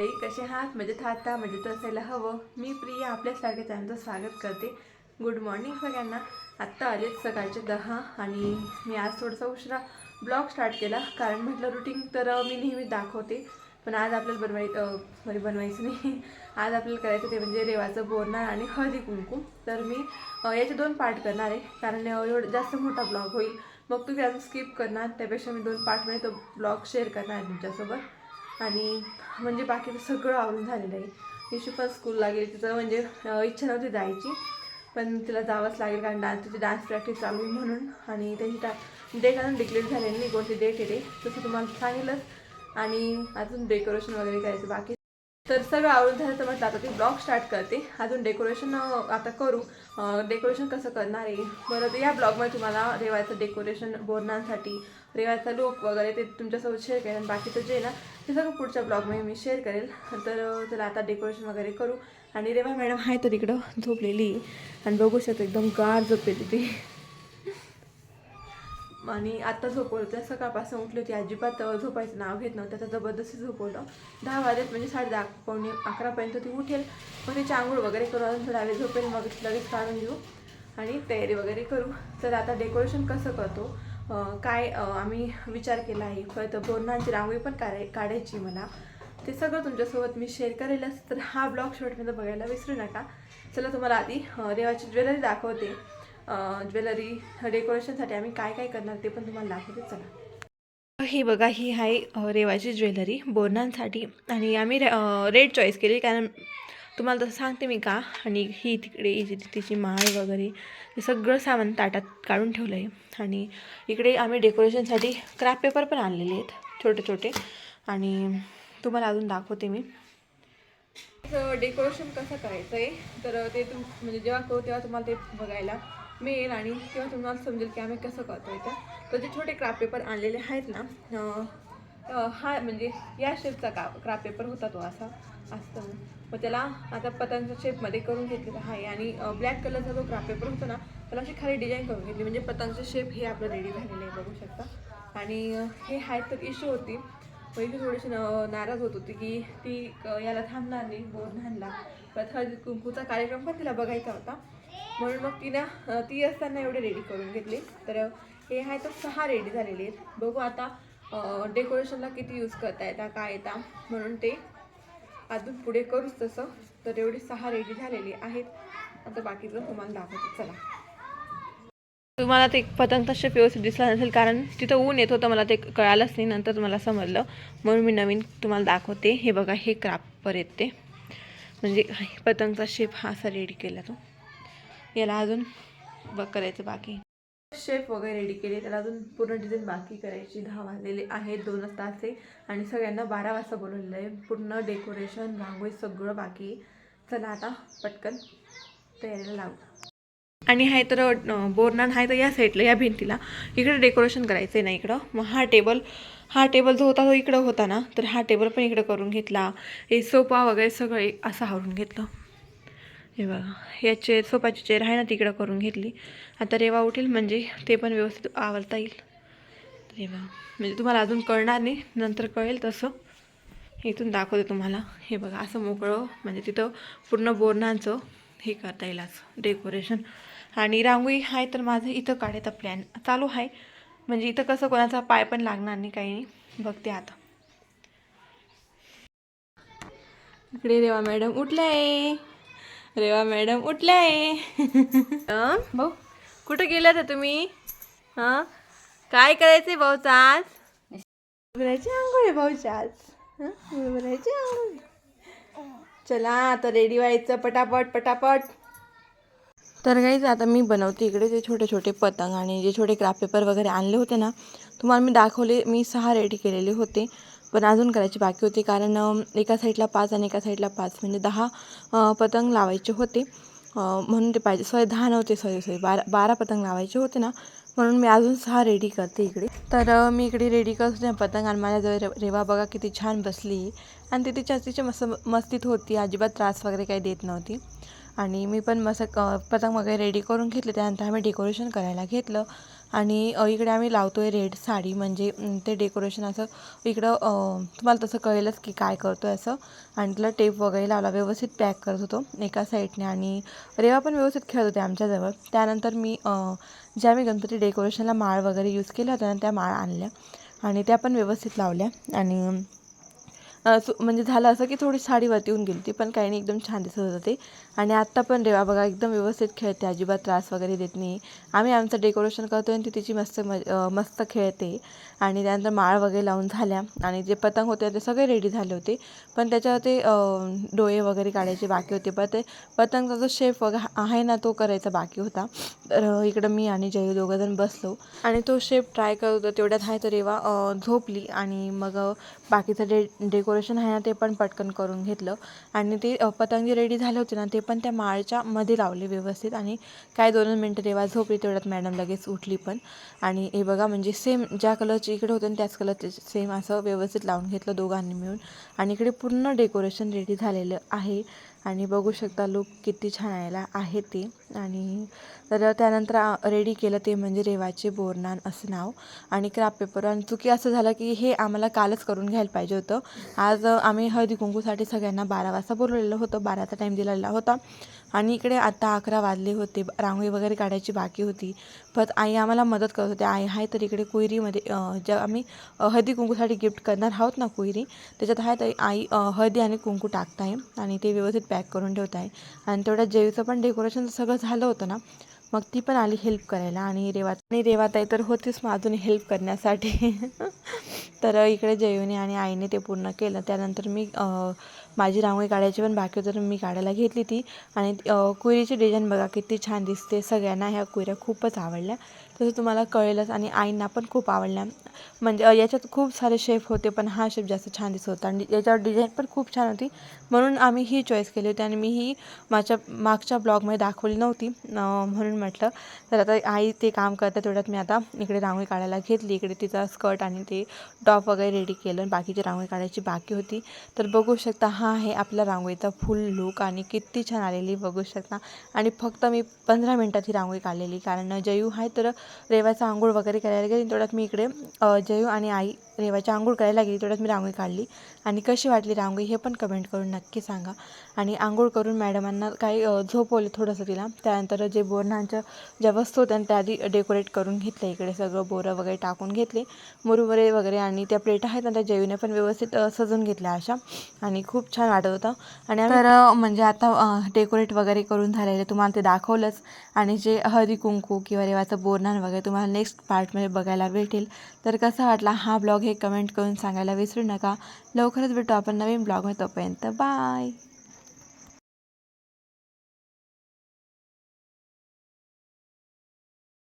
ताई, कसे आहात? मजेत आहात का? मजेत असायला हवं. मी प्रिया आपल्यासारखे त्यांचं स्वागत करते. गुड मॉर्निंग सगळ्यांना. आत्ता आलेच सकाळचे दहा आणि मी आज थोडासा उशिरा ब्लॉग स्टार्ट केला. कारण म्हटलं रुटीन तर मी नेहमी दाखवते. पण आज आपल्याला बनवाय सॉरी बनवायचं नाही. आज आपल्याला करायचं ते म्हणजे रेवाचं बोरणार आणि हळदी कुंकू. तर मी याचे दोन पार्ट करणार आहे. कारण एवढं जास्त मोठा ब्लॉग होईल. मग तुम्ही अजून स्किप करणार. त्यापेक्षा मी दोन पार्टमध्ये म्हणजे तो ब्लॉग शेअर करणार आहे तुमच्यासोबत. आणि म्हणजे बाकीचं सगळं आवरून झालेलं आहे. यशू पण स्कूलला गेली तिचं म्हणजे इच्छा नव्हती जायची. पण तिला जावंच लागेल कारण डान्स तिची डान्स प्रॅक्टिस चालू आहे म्हणून. आणि त्याची टा डेट अजून डिक्लेअर झालेली नाही कोणती डेट येते तसं तुम्हाला सांगितलंच आणि अजून डेकोरेशन वगैरे करायचं बाकी. तर सगळं आवडून झालं तर म्हटलं आता ती ब्लॉग स्टार्ट करते. अजून डेकोरेशन आता करू. डेकोरेशन कसं करणार आहे? बरं तर या ब्लॉगमध्ये तुम्हाला रेवायचं डेकोरेशन बोरणांसाठी रेवाचा लुक वगैरे ते तुमच्यासोबत शेअर करेन. बाकीचं जे आहे ना ते सगळं पुढच्या ब्लॉगमध्ये मी शेअर करेल. तर चला आता डेकोरेशन वगैरे करू. आणि रेवा मॅडम आहे तर इकडं झोपलेली. आणि बघू शकतो एकदम गार झोपलेली ती. आणि आत्ता झोपवलं. त्या सकाळपासून उठली होती. अजिबात झोपायचं नाव घेत नव्हतं. त्याचं जबरदस्ती झोपवलं. दहा वाजत म्हणजे साडे दहा पावणे अकरापर्यंत ती उठेल. मग तिची आंघोळ वगैरे करू अजून थोडा वेळ झोपेल. मग लगेच काढून घेऊ. आणि तयारी वगैरे करू. तर आता डेकोरेशन कसं करतो? काय आम्ही विचार केला आहे परत बोरणांची रांगोळी पण काढाय काढायची मला. ते सगळं तुमच्यासोबत मी शेअर करेलच. तर हा ब्लॉग शेवटमध्ये बघायला विसरू नका. चला तुम्हाला आधी रेवाची देवाची ज्वेलरी दाखवते. ज्वेलरी डेकोरेशनसाठी आम्ही काय काय करणार ते पण तुम्हाला दाखवते. चला. ही बघा ही आहे रेवाची ज्वेलरी बोरणांसाठी आणि आम्ही रेड चॉईस केली. कारण तुम्हाला तसं सांगते मी का? आणि ही तिकडे जी तिची माळ वगैरे हे सगळं सामान ताटात काढून ठेवलं आहे आणि इकडे आम्ही डेकोरेशनसाठी क्राफ्ट पेपर पण आणलेले आहेत छोटे छोटे. आणि तुम्हाला अजून दाखवते मी. डेकोरेशन कसं करायचं आहे तर ते तुम म्हणजे जेव्हा करू तेव्हा तुम्हाला ते बघायला मिळेल आणि तेव्हा तुम्हाला समजेल की आम्ही कसं करतो इथं. तर जे छोटे क्राफ्ट पेपर आणलेले आहेत ना हा म्हणजे या शेपचा का क्राफ्ट पेपर होता तो असा असतो मग त्याला आता पतंगच्या शेपमध्ये करून घेतलेला आहे. आणि ब्लॅक कलरचा जो क्राफ्ट पेपर होता ना त्याला अशी खाली डिझाईन करून घेतली. म्हणजे पतंगचं शेप हे आपलं रेडी झालेलं आहे बघू शकता. आणि हे आहेत तर इशू होती. पहिली थोडीशी नाराज होत होती की ती याला थांबणार नाही बोरधानला परत हळदी कुंकूचा कार्यक्रम पण तिला बघायचा होता. म्हणून मग तिनं ती असताना एवढे रेडी करून घेतले. तर हे आहे तर सहा रेडी झालेले आहेत. बघू आता डेकोरेशनला किती यूज करता येतात काय येतात म्हणून ते अजून पुढे करूच तसं. तर एवढी सहा रेडी झालेली आहेत. आता बाकीचं तुम्हाला दाखवतो. चला. तुम्हाला ते पतंगचा शेप व्यवस्थित दिसला नसेल कारण तिथं ऊन येत होतं मला ते कळालंच नाही नंतर मला समजलं. म्हणून मी नवीन तुम्हाला दाखवते. हे बघा हे क्रापर येते म्हणजे पतंगचा शेप हा असा रेडी केला तो. याला अजून बघ करायचं बाकी. शेप वगैरे रेडी केले. त्याला अजून पूर्ण डिझाईन बाकी करायची दहा वाजलेले आहेत दोनच तासे आणि सगळ्यांना बारा वाजता बोलवलेलं आहे. पूर्ण डेकोरेशन रांगोळी सगळं बाकी चला आता पटकन तयारीला लागू आणि आहे तर बोरनान आहे तर या साईडला या भिंतीला. इकडे डेकोरेशन करायचं आहे ना इकडं. मग हा टेबल हा टेबल जो होता तो इकडं होता ना. तर हा टेबल पण इकडं करून घेतला. हे सोफा वगैरे सगळं असं आवरून घेतलं. हे बघा. या चेअर सोपाची चेअर आहे ना तिकडं करून घेतली. आता रेवा उठेल म्हणजे ते पण व्यवस्थित आवरता येईल. हे बघा. म्हणजे तुम्हाला अजून कळणार नाही नंतर कळेल तसं. इथून दाखवते तुम्हाला. हे बघा असं मोकळं म्हणजे तिथं पूर्ण बोरणांचं हे करता येईल असं डेकोरेशन. आणि रांगोळी आहे तर माझं इथं काढायचा प्लॅन चालू आहे. म्हणजे इथं कसं कोणाचा पाय पण लागणार नाही काही नाही. बघते आता. इकडे रेवा मॅडम उठलाय रेवा मॅडम उठलाय अं, भाऊ. कुठं गेलात आहे तुम्ही? हां काय करायचंय भाऊचा आज? बरोबराची आंघोळ आहे भाऊच्या आज. हं? आंघोळ आहे. चला आता रेडी व्हायचं पटापट पटापट. तर काहीच आता मी बनवते इकडे ते छोटे छोटे पतंग आणि जे छोटे क्राफ्ट पेपर वगैरे आणले होते ना तुम्हाला मी दाखवले मी सहा रेडी केलेले होते. पण अजून करायची बाकी होती कारण एका साईडला पाच आणि एका साईडला पाच म्हणजे दहा पतंग लावायचे होते. म्हणून ते पाहिजे. सॉरी दहा नव्हते. Sorry sorry. बारा बारा पतंग लावायचे होते ना. म्हणून मी अजून सहा रेडी करते इकडे. तर मी इकडे रेडी करत होते पतंग आणि माझ्याजवळ रे रेवा बघा किती छान बसली. आणि ती तिच्या तिच्या मस्त मस्तीत होती. अजिबात त्रास वगैरे काही देत नव्हती. आणि मी पण मस्त क पतंग वगैरे रेडी करून घेतले. त्यानंतर आम्ही डेकोरेशन करायला घेतलं. आणि इकडे आम्ही लावतो आहे रेड साडी म्हणजे ते डेकोरेशन असं इकडं तुम्हाला तसं कळेलच की काय करतो आहे असं. आणि तिला टेप वगैरे लावला व्यवस्थित पॅक करत होतो एका साईडने आणि रेवा पण व्यवस्थित खेळत होते आमच्याजवळ त्यानंतर मी ज्या मी गणपती डेकोरेशनला माळ वगैरे यूज केल्या होत्या त्या माळ आणल्या आणि त्या पण व्यवस्थित लावल्या आणि म्हणजे झालं असं की थोडी साडी वरती येऊन गेली होती पण काही नाही एकदम छान दिसत होतं ते. आणि आत्ता पण रेवा बघा एकदम व्यवस्थित खेळते अजिबात त्रास वगैरे देत नाही. आम्ही आमचं डेकोरेशन करतो आणि ती तिची मस्त मज मस्त खेळते आणि त्यानंतर माळ वगैरे लावून झाल्या. आणि जे पतंग होते ते सगळे रेडी झाले होते. पण त्याच्यावर ते डोळे वगैरे काढायचे बाकी होते. पण ते पतंगचा जो शेप वगैरे आहे ना तो करायचा बाकी होता. तर इकडं मी आणि जयू दोघंजण बसलो. आणि तो शेप ट्राय करत होतो तेवढ्यात आहे तर रेवा झोपली. आणि मग बाकीचं डे डेकोरेशन आहे ना ते पण पटकन करून घेतलं. आणि ते पतंगी पतंग रेडी झाले होते ना ते पण त्या माळच्या मध्ये लावले व्यवस्थित. आणि काय दोन मिनटं तेव्हा झोपली तेवढ्यात मॅडम लगेच उठली पण. आणि हे बघा म्हणजे सेम ज्या कलरची इकडे होते ना त्याच कलरचे सेम असं व्यवस्थित लावून घेतलं दोघांनी मिळून. आणि इकडे पूर्ण डेकोरेशन रेडी झालेलं आहे. आणि बघू शकता लुक किती छान आलेला आहे ते. आणि तर त्यानंतर रेडी केलं ते म्हणजे रेवाचे बोरनान असं नाव. आणि क्राफ्ट पेपर आणि चुकी असं झालं की हे आम्हाला कालच करून घ्यायला पाहिजे होतं. आज आम्ही हळदी कुंकूसाठी सगळ्यांना बारा वाजता बोलवलेलं होतं. बाराचा टाईम दिलेला होता. आणि इकडे आता अकरा वाजले होते रांगोळी वगैरे काढायची बाकी होती. पण आई आम्हाला मदत करत होते. आई आहे तर इकडे कुयरीमध्ये ज्या आम्ही हळदी कुंकूसाठी गिफ्ट करणार आहोत ना कुयरी त्याच्यात आहे तर आई हळदी आणि कुंकू टाकत आहे आणि ते व्यवस्थित पॅक करून ठेवत आहे आणि तेवढ्या जेवीचं पण डेकोरेशन सगळं झालं होतं ना मग ती पण आली हेल्प करायला आणि रेवा आणि रेवाताई तर होतीच मग अजून हेल्प करण्यासाठी. तर इकडे जयूने आणि आईने ते पूर्ण केलं. त्यानंतर मी माझी रांगोळी काढायची पण बाकी होतं तर मी काढायला घेतली ती. आणि कुरीची डिझाईन बघा किती छान दिसते सगळ्यांना. ह्या कुऱ्या खूपच आवडल्या. तसं तुम्हाला कळेलच आणि आईंना पण खूप आवडल्या म्हणजे याच्यात खूप सारे शेप होते पण हा शेप जास्त छान दिसत होता. आणि याच्यावर डिझाईन पण खूप छान होती. म्हणून आम्ही ही चॉईस केली होती आणि मी ही माझ्या मागच्या ब्लॉगमध्ये दाखवली नव्हती. म्हणून म्हटलं तर आता आई ते काम करतात तेवढ्यात मी आता इकडे रांगोळी काढायला घेतली. इकडे तिचा स्कर्ट आणि ते टॉप वगैरे रेडी केलं. आणि बाकीची रांगोळी काढायची बाकी होती. तर बघू शकता हा आहे आपला रांगोळीचा फुल लुक आणि किती छान आलेली बघू शकता. आणि फक्त मी पंधरा मिनटात ही रांगोळी काढलेली. कारण जयू आहे तर रेवाचा आंघोळ वगैरे करायला गेली. तेवढ्यात मी इकडे जयू आणि आई रेवाची आंघोळ करायला गेली. तेवढ्यात मी रांगोळी काढली. आणि कशी वाटली रांगोळी हे पण कमेंट करून नक्की सांगा. आणि आंघोळ करून मॅडमांना काही झोपवलं झोपवले थोडंसं तिला. त्यानंतर जे बोरणांच्या ज्या वस्तू होत्या त्या आधी डेकोरेट करून घेतल्या. इकडे सगळं बोरं वगैरे टाकून घेतले. मुरमुरे वगैरे आणि त्या प्लेट आहेत ना त्या जयूने पण व्यवस्थित सजून घेतल्या अशा. आणि खूप छान वाटत होतं. आणि तर म्हणजे आता डेकोरेट वगैरे करून झालेले तुम्हाला ते दाखवलंच. आणि जे हळदी कुंकू किंवा रेवाचं बोरणान वगैरे तुम्हाला नेक्स्ट पार्टमध्ये बघायला भेटेल. तर कसा वाटला हा ब्लॉग हे कमेंट करून सांगायला विसरू नका. लवकरच भेटू आपण नवीन ब्लॉगमध्ये तोपर्यंत. बाय